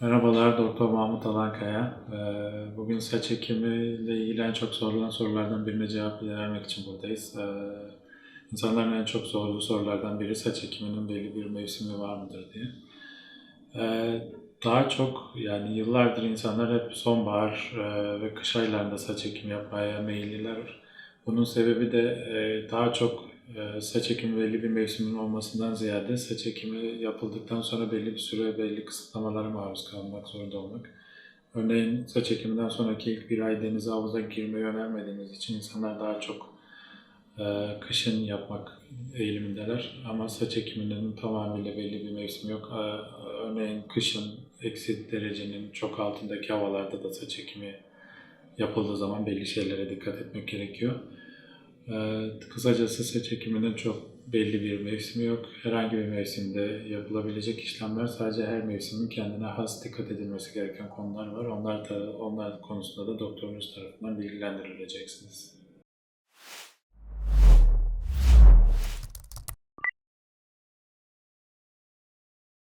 Merhabalar, Doktor Mahmut Alankaya. Ee, Bugün saç ekimiyle ilgili en çok sorulan sorulardan birine cevap vermek için buradayız. Ee, İnsanların en çok sorduğu sorulardan biri saç ekiminin belli bir mevsimi var mıdır diye. Ee, Daha çok yani yıllardır insanlar hep sonbahar e, ve kış aylarında saç ekimi yapmaya meyilliler. Bunun sebebi de e, daha çok saç ekimi belli bir mevsimin olmasından ziyade saç ekimi yapıldıktan sonra belli bir süre belli kısıtlamalara maruz kalmak zorunda olmak. Örneğin saç ekiminden sonraki ilk bir ay denize havuza girmeyi önermediğimiz için insanlar daha çok e, kışın yapmak eğilimindeler. Ama saç ekiminin tamamıyla belli bir mevsimi yok. E, Örneğin kışın eksi derecenin çok altındaki havalarda da saç ekimi yapıldığı zaman belli şeylere dikkat etmek gerekiyor. Ee, Kısacası saç ekiminin çok belli bir mevsimi yok. Herhangi bir mevsimde yapılabilecek işlemler sadece her mevsimin kendine has dikkat edilmesi gereken konular var. Onlar da onlar konusunda da doktorunuz tarafından bilgilendirileceksiniz.